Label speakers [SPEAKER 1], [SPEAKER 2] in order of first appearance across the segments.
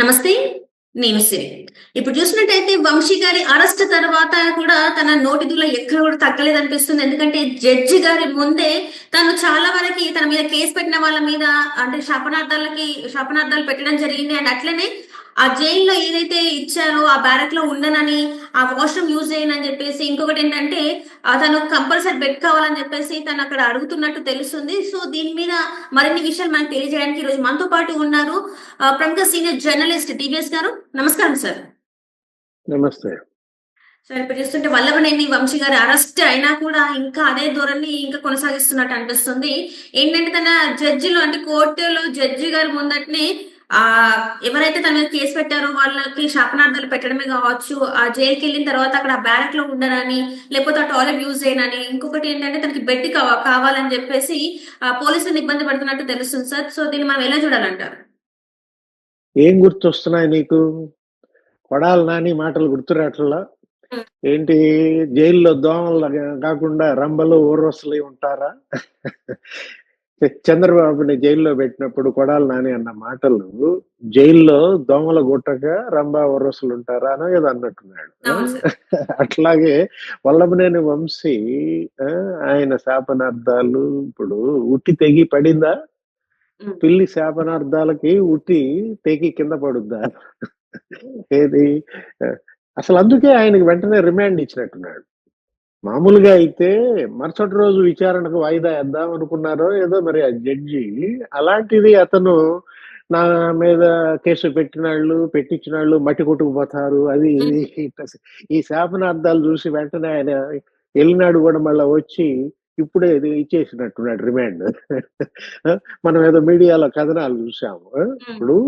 [SPEAKER 1] నమస్తే నేను సిరి. ఇప్పుడు చూసినట్టయితే వంశీ గారి అరెస్ట్ తర్వాత కూడా తన నోటిదుల ఎక్కడ కూడా తగ్గలేదు అనిపిస్తుంది ఎందుకంటే జడ్జి గారి ముందే తను చాలా వరకు తన మీద కేసు పెట్టిన వాళ్ళ మీద అంటే శాపనార్థాలకి శాపనార్థాలు పెట్టడం జరిగింది. అండ్ అట్లనే ఆ జైల్లో ఏదైతే ఇచ్చారో ఆ బ్యారక్లో ఉండనని ఆ వాష్రూమ్ యూజ్ చేయనని చెప్పేసి ఇంకొకటి ఏంటంటే తను కంపల్సరీ బెడ్ కావాలని చెప్పేసి తను అక్కడ అడుగుతున్నట్టు తెలుస్తుంది. సో దీని మీద మరిన్ని విషయాలు మనకు తెలియజేయడానికి ఈ రోజు మనతో పాటు ఉన్నారు ప్రముఖ సీనియర్ జర్నలిస్ట్ టీవీఎస్ గారు. నమస్కారం సార్.
[SPEAKER 2] నమస్తే.
[SPEAKER 1] సార్ ఇప్పుడు చూస్తుంటే వల్లభనేని వంశీ గారి అరెస్ట్ అయినా కూడా ఇంకా అదే ధోరణి ఇంకా కొనసాగిస్తున్నట్టు అనిపిస్తుంది. ఏంటంటే తన జడ్జిలో అంటే కోర్టులో జడ్జి గారి ముందటనే ఆ ఎవరైతే తన మీద కేసు పెట్టారో వాళ్ళకి శాపనార్థాలు పెట్టడమే కావచ్చు ఆ జైలుకి వెళ్ళిన తర్వాత అక్కడ ఆ బ్యారక్లో ఉండనని లేకపోతే ఆ టాయిలెట్ యూజ్ చేయనని ఇంకొకటి ఏంటంటే తనకి బెడ్ కావాలని చెప్పేసి ఆ పోలీసులను ఇబ్బంది పడుతున్నట్టు తెలుస్తుంది సార్. సో దీన్ని మనం ఎలా చూడాలంటారు?
[SPEAKER 2] ఏం గుర్తొస్తున్నాయి నీకు? కొడాలి నాని మాటలు గుర్తురాట్లా. ఏంటి? జైల్లో దోమలు కాకుండా రంబలు ఊర్వశలు ఉంటారా? చంద్రబాబుని జైల్లో పెట్టినప్పుడు కొడాలి నాని అన్న మాటలు జైల్లో దోమల గుట్టక రంభ ఊర్వశలు ఉంటారా అని ఏదో అన్నట్టున్నాడు. అట్లాగే వల్లభనేని వంశీ ఆయన శాపనార్థాలు ఇప్పుడు ఉట్టి తెగి పడిందా. పిల్లి శాపనార్థాలకి ఉట్టి తెగి కింద పడుద్దా? ఏది? అసలు అందుకే ఆయనకి వెంటనే రిమాండ్ ఇచ్చినట్టున్నాడు. మామూలుగా అయితే మరుసటి రోజు విచారణకు వాయిదా వేద్దాం అనుకున్నారో ఏదో మరి ఆ జడ్జి. అలాంటిది అతను నా మీద కేసు పెట్టిన వాళ్ళు పెట్టించిన వాళ్ళు మట్టి కొట్టుకుపోతారు. అది ఈ శాపనార్థాలు చూసి వెంటనే ఆయన వెళ్ళినాడు కూడా మళ్ళీ వచ్చి ఇప్పుడే ఇచ్చేసినట్టున్నాడు రిమాండ్. మనం ఏదో మీడియాలో కథనాలు చూసాము? ఇప్పుడు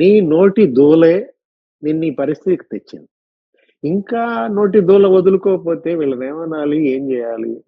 [SPEAKER 2] నీ నోటి దూలే నిన్ను ఈ పరిస్థితికి తెచ్చింది. ఇంకా నోటి దూల వదులుకోకపోతే వీళ్ళని ఏమనాలి? ఏం చేయాలి?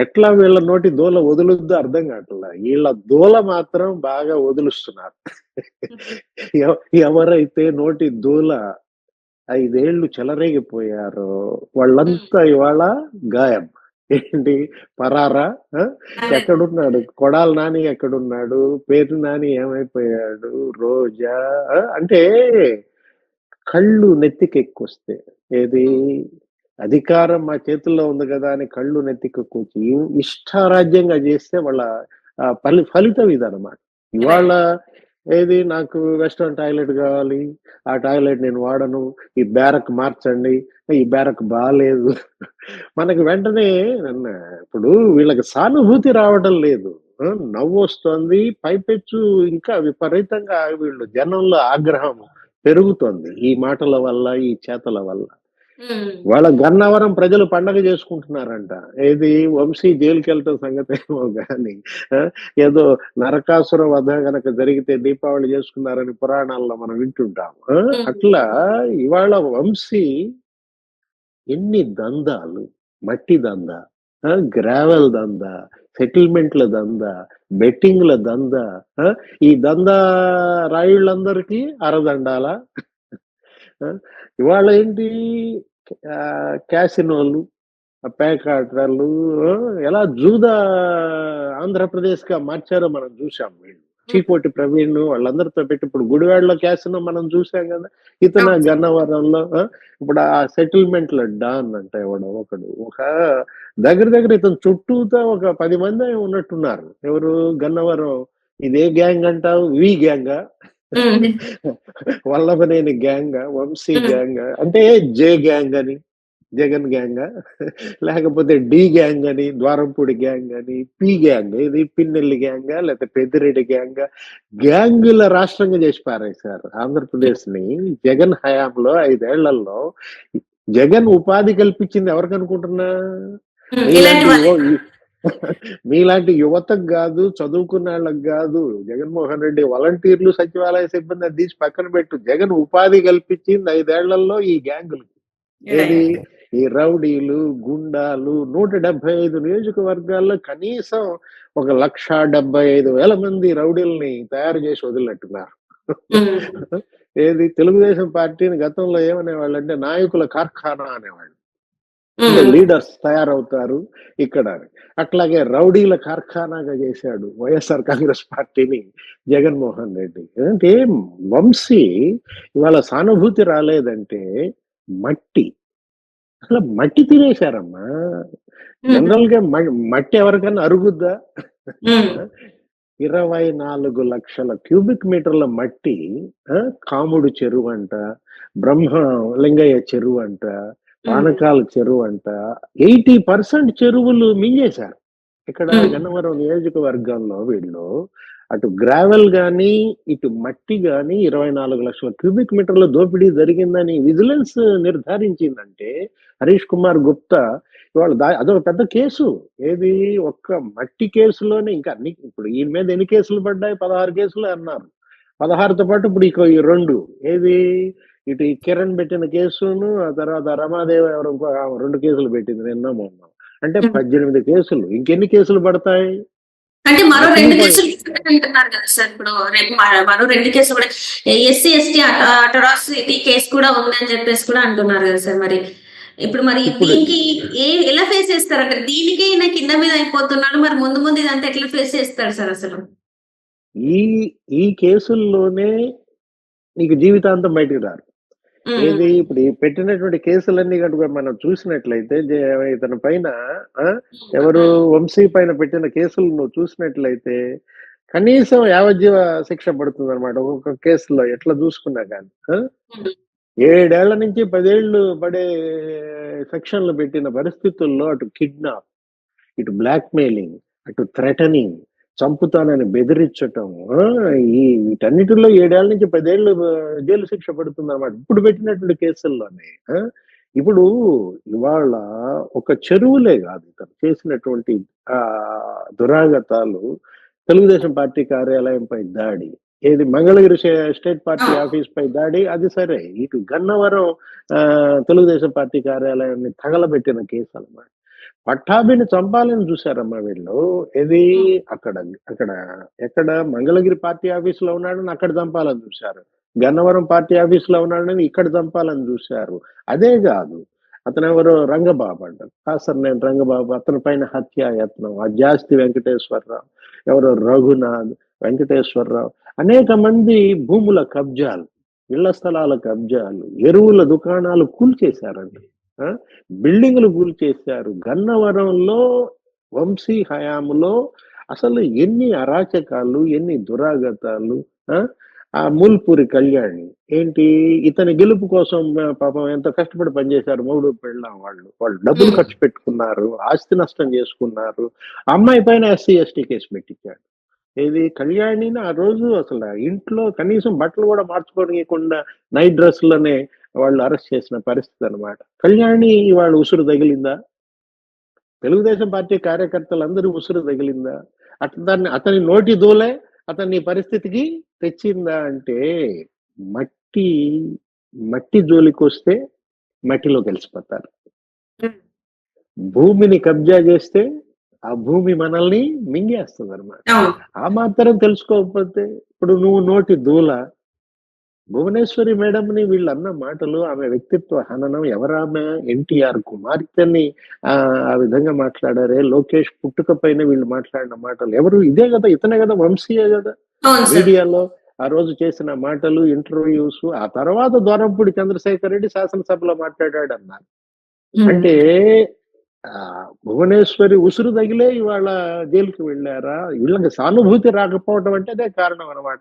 [SPEAKER 2] ఎట్లా వీళ్ళ నోటి దూల వదులుద్దో అర్థం కావట్లా? వీళ్ళ దూల మాత్రం బాగా వదులుస్తున్నారు. ఎవ- ఎవరైతే నోటి దూల ఐదేళ్ళు చెలరేగిపోయారో వాళ్ళంతా ఇవాళ గాయం. ఏంటి? పరారా? ఎక్కడున్నాడు? కొడాలి నాని ఎక్కడున్నాడు? పేరు నాని ఏమైపోయాడు? రోజా? అంటే కళ్ళు నెత్తికెక్కొస్తే ఏది? అధికారం మా చేతుల్లో ఉంది కదా అని కళ్ళు నెత్తికెక్కొచ్చి ఇష్టారాజ్యంగా చేస్తే వాళ్ళ ఫలి ఫలితం ఇదన్నమాట. ఇవాళ ఏది? నాకు వెస్ట్రన్ టాయిలెట్ కావాలి. ఆ టాయిలెట్ నేను వాడను. ఈ బ్యారక్ మార్చండి. ఈ బ్యారక్ బాగాలేదు మనకి వెంటనే ఇప్పుడు వీళ్ళకి సానుభూతి రావడం లేదు. నవ్వు వస్తుంది పైపెచ్చు ఇంకా విపరీతంగా వీళ్ళు జనంలో ఆగ్రహం పెరుగుతోంది ఈ మాటల వల్ల ఈ చేతల వల్ల. వాళ్ళ గన్నవరం ప్రజలు పండగ చేసుకుంటున్నారంట. ఏది వంశీ జైలుకి వెళ్ళటం సంగతి ఏమో కానీ ఏదో నరకాసుర వధ గనక జరిగితే దీపావళి చేసుకున్నారని పురాణాల్లో మనం వింటుంటాం. అట్లా ఇవాళ వంశీ ఎన్ని దందాలు మట్టి దంద గ్రావెల్ దంద సెటిల్మెంట్ల దంద బెట్టింగ్ల దంద ఆ, ఈ దంద రాయుళ్ళందరికీ అరదండాల. ఇవాళ ఏంటి? ఆ, క్యాసినోలు ఆ ఎలా జూదా ఆంధ్రప్రదేశ్గా మార్చారో మనం చూసాం వీళ్ళు. చీకోటి ప్రవీణ్ వాళ్ళందరితో పెట్టి ఇప్పుడు గుడివాడలో క్యాసినో మనం చూసాం కదా ఇతను. గన్నవరంలో ఇప్పుడు ఆ సెటిల్మెంట్లో డాన్ అంటే ఎవడు ఒకడు. ఒక దగ్గర దగ్గర ఇతను చుట్టూతో ఒక పది మంది ఉన్నట్టున్నారు. ఎవరు? గన్నవరం. ఇదే గ్యాంగ్ అంటావు? V gang. Vallabhaneni gang? Vamsi. Gang? అంటే జే గ్యాంగ్ అని? జగన్ గ్యాంగ్ లేకపోతే డి గ్యాంగ్ అని ద్వారంపూడి గ్యాంగ్ అని పి గ్యాంగ్ ఇది పిన్నెల్లి గ్యాంగ్ లేకపోతే పెద్దిరెడ్డి గ్యాంగ్ గ్యాంగుల రాష్ట్రంగా చేసి పారేశారు ఆంధ్రప్రదేశ్ని జగన్ హయాంలో ఐదేళ్ళలో. జగన్ ఉపాధి కల్పించింది ఎవరికి అనుకుంటున్నా? మీలాంటి యువతకు కాదు చదువుకున్న వాళ్ళకి కాదు జగన్మోహన్ రెడ్డి వాలంటీర్లు సచివాలయ సిబ్బంది తీసి పక్కన పెట్టు. జగన్ ఉపాధి కల్పించింది ఐదేళ్ళలో ఈ గ్యాంగులు ఏది? ఈ రౌడీలు గుండాలు నూట డెబ్బై ఐదు నియోజకవర్గాల్లో కనీసం ఒక లక్ష డెబ్బై ఐదు వేల మంది రౌడీల్ని తయారు చేసి వదిలినట్టున్నారు. ఏది? తెలుగుదేశం పార్టీని గతంలో ఏమనేవాళ్ళు అంటే నాయకుల కార్ఖానా అనేవాళ్ళు. లీడర్స్ తయారవుతారు ఇక్కడ అట్లాగే రౌడీల కార్ఖానాగా చేశాడు వైఎస్ఆర్ కాంగ్రెస్ పార్టీని జగన్మోహన్ రెడ్డి. అంటే వంశీ ఇవాళ సానుభూతి రాలేదంటే మట్టి. అసలు మట్టి తినేశారమ్మా. జనరల్గా మట్టి ఎవరికైనా అరుగుద్దా. ఇరవై నాలుగు లక్షల క్యూబిక్ మీటర్ల మట్టి కాముడు చెరువు అంట బ్రహ్మ లింగయ్య చెరువు అంట పానకాల చెరువు అంట ఎయిటీ పర్సెంట్ చెరువులు మింగేశారు. ఇక్కడ. గన్నవరం నియోజకవర్గంలో వీళ్ళు అటు గ్రావెల్ గాని ఇటు మట్టి గాని ఇరవై నాలుగు లక్షల క్యూబిక్ మీటర్ల దోపిడీ జరిగిందని విజిలెన్స్ నిర్ధారించిందంటే హరీష్ కుమార్ గుప్తా ఇవాళ దా అదొక పెద్ద కేసు. ఏది ఒక్క మట్టి కేసులోనే ఇంకా అన్ని ఇప్పుడు ఈయన మీద ఎన్ని కేసులు పడ్డాయి? పదహారు కేసులు అన్నారు. పదహారుతో పాటు ఇప్పుడు ఇక ఈ రెండు. ఏది? ఇటు ఈ కిరణ్ పెట్టిన కేసును ఆ తర్వాత రమాదేవి ఎవరు రెండు కేసులు పెట్టింది నిన్న మొన్న. అంటే. పద్దెనిమిది కేసులు. ఇంకెన్ని కేసులు పడతాయి?
[SPEAKER 1] అంటే మరో రెండు కేసులు అంటున్నారు కదా సార్. ఇప్పుడు రేపు మరో రెండు కేసులు కూడా ఎస్సీ ఎస్టీ అట్రాసిటీ కేసు కూడా ఉందని చెప్పేసి కూడా అంటున్నారు కదా సార్ మరి. ఇప్పుడు మరి దీనికి ఏ ఎలా ఫేస్ చేస్తారు అంటే దీనికే ఈయన కింద మీద అయిపోతున్నాడు మరి ముందు ముందు ఇదంతా ఎట్లా ఫేస్ చేస్తారు సార్ అసలు?
[SPEAKER 2] ఈ ఈ కేసుల్లోనే నీకు జీవితాంతం బయటికి రారు. ఏది? ఇప్పుడు ఈ పెట్టినటువంటి కేసులన్నీ కనుక మనం చూసినట్లయితే ఇతని పైన ఎవరు వంశీ పైన పెట్టిన కేసులు నువ్వు చూసినట్లయితే కనీసం యావజ్జీవ శిక్ష పడుతుంది అనమాట ఒక్కొక్క కేసులో ఎట్లా చూసుకున్నా కానీ. ఏడేళ్ళ నుంచి పదేళ్ళు పడే సెక్షన్లు పెట్టిన పరిస్థితుల్లో అటు కిడ్నాప్ ఇటు బ్లాక్ మెయిలింగ్ అటు థ్రెటనింగ్ చంపుతానని బెదిరించటం ఈ వీటన్నిటిలో ఏడేళ్ళ నుంచి పదేళ్ళు ఆ, జైలు శిక్ష పడుతుంది అనమాట ఇప్పుడు పెట్టినటువంటి కేసుల్లోనే ఇప్పుడు ఇవాళ ఒక చెరువులే కాదు ఇతను చేసినటువంటి ఆ దురాగతాలు. తెలుగుదేశం పార్టీ కార్యాలయంపై దాడి ఏది మంగళగిరి స్టే- స్టేట్ పార్టీ ఆఫీస్ పై దాడి అది సరే. ఇటు గన్నవరం ఆ, తెలుగుదేశం పార్టీ కార్యాలయాన్ని తగలబెట్టిన కేసు అన్నమాట పట్టాభిని చంపాలని చూశారమ్మా వీళ్ళు. ఏది? అక్కడ అక్కడ ఎక్కడ? మంగళగిరి పార్టీ ఆఫీస్లో ఉన్నాడని అక్కడ చంపాలని చూశారు. గన్నవరం పార్టీ ఆఫీస్లో ఉన్నాడని ఇక్కడ చంపాలని చూశారు. అదే కాదు అతను ఎవరు రంగబాబు అంటారు కాసర్ నేను రంగబాబు అతని పైన హత్యాయత్నం ఆ జాస్తి వెంకటేశ్వరరావు ఎవరు రఘునాథ్ వెంకటేశ్వరరావు. అనేక మంది భూముల కబ్జాలు ఇళ్ళ స్థలాల కబ్జాలు ఎరువుల దుకాణాలు కూల్చేశారండి బిల్డింగులు కూల్చేశారు గన్నవరంలో వంశీ హయాములో అసలు ఎన్ని అరాచకాలు ఎన్ని దురాగతాలు ఆ? మూల్పూరి కళ్యాణి ఏంటి? ఇతని గెలుపు కోసం పాపం ఎంత కష్టపడి పనిచేశారు? మూడు పెళ్ళాం వాళ్ళు. వాళ్ళు డబ్బులు. ఖర్చు పెట్టుకున్నారు ఆస్తి నష్టం చేసుకున్నారు. అమ్మాయి పైన ఎస్సీ ఎస్టీ కేసు పెట్టించాడు. ఏది? కళ్యాణిని ఆ రోజు అసలు ఇంట్లో కనీసం బట్టలు కూడా మార్చుకోనియకుండా నైట్ డ్రెస్లోనే వాళ్ళు అరెస్ట్ చేసిన పరిస్థితి అన్నమాట. కళ్యాణి ఇవాళ ఉసురు తగిలిందా? తెలుగుదేశం పార్టీ కార్యకర్తలందరూ ఉసురు తగిలిందా? అట్లా దాన్ని అతని నోటి దూలే అతన్ని పరిస్థితికి తెచ్చిందా అంటే మట్టి మట్టి జోలికి వస్తే మట్టిలో కలిసిపోతారు. భూమిని కబ్జా చేస్తే ఆ భూమి మనల్ని మింగేస్తుంది అనమాట ఆ మాత్రం తెలుసుకోకపోతే ఇప్పుడు నువ్వు నోటి దూల భువనేశ్వరి మేడంని వీళ్ళు అన్న మాటలు ఆమె వ్యక్తిత్వ హననం ఎవరామె? ఎన్టీఆర్ కుమార్తెని ఆ ఆ విధంగా మాట్లాడారే? లోకేష్ పుట్టుక పైన వీళ్ళు మాట్లాడిన మాటలు ఎవరు? ఇదే కదా ఇతనే కదా వంశీయే కదా. మీడియాలో ఆ రోజు చేసిన మాటలు ఇంటర్వ్యూస్ ఆ తర్వాత ద్వారంపూడి చంద్రశేఖర్ రెడ్డి శాసనసభలో మాట్లాడాడు అన్నారు. అంటే భువనేశ్వరి ఉసురు తగిలే ఇవాళ జైలుకి వెళ్ళారా? వీళ్ళకి సానుభూతి రాకపోవడం అంటే అదే కారణం అన్నమాట.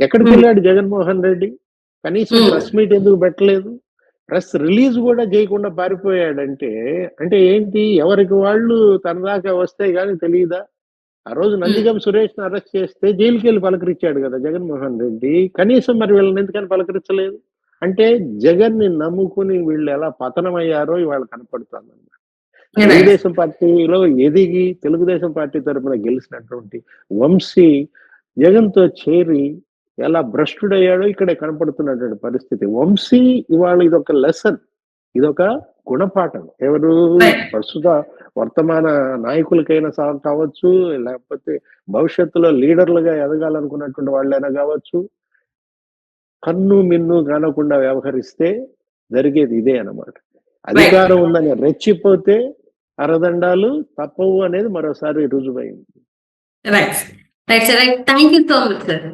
[SPEAKER 2] ఎక్కడికి. వెళ్ళాడు జగన్మోహన్ రెడ్డి? కనీసం. ప్రెస్ మీట్ ఎందుకు పెట్టలేదు? ప్రెస్ రిలీజ్ కూడా చేయకుండా పారిపోయాడంటే అంటే ఏంటి? ఎవరికి వాళ్ళు తన దాకా వస్తే గానీ తెలియదా ఆ రోజు నందిగం సురేష్ని అరెస్ట్ చేస్తే జైలుకి వెళ్ళి పలకరించాడు కదా జగన్మోహన్ రెడ్డి. కనీసం మరి వీళ్ళని ఎందుకని పలకరించలేదు? అంటే జగన్ని నమ్ముకుని వీళ్ళు ఎలా పతనమయ్యారో ఇవాళ కనపడుతుంది తెలుగుదేశం పార్టీలో ఎదిగి తెలుగుదేశం పార్టీ తరపున గెలిచినటువంటి వంశీ జగన్తో చేరి ఎలా భ్రష్టుడయ్యాడో ఇక్కడే కనపడుతున్నటువంటి పరిస్థితి. వంశీ ఇవాళ ఇదొక లెసన్ ఇదొక గుణపాఠం. ఎవరు. ప్రస్తుత వర్తమాన నాయకులకైనా సా కావచ్చు లేకపోతే భవిష్యత్తులో లీడర్లుగా ఎదగాలనుకున్నటువంటి వాళ్ళైనా కావచ్చు కన్ను మిన్ను కానకుండా వ్యవహరిస్తే జరిగేది ఇదే అన్నమాట. అధికారం ఉందని రెచ్చిపోతే అరదండాలు తప్పవు అనేది మరోసారి రుజువైంది.
[SPEAKER 1] Right right thank you so much sir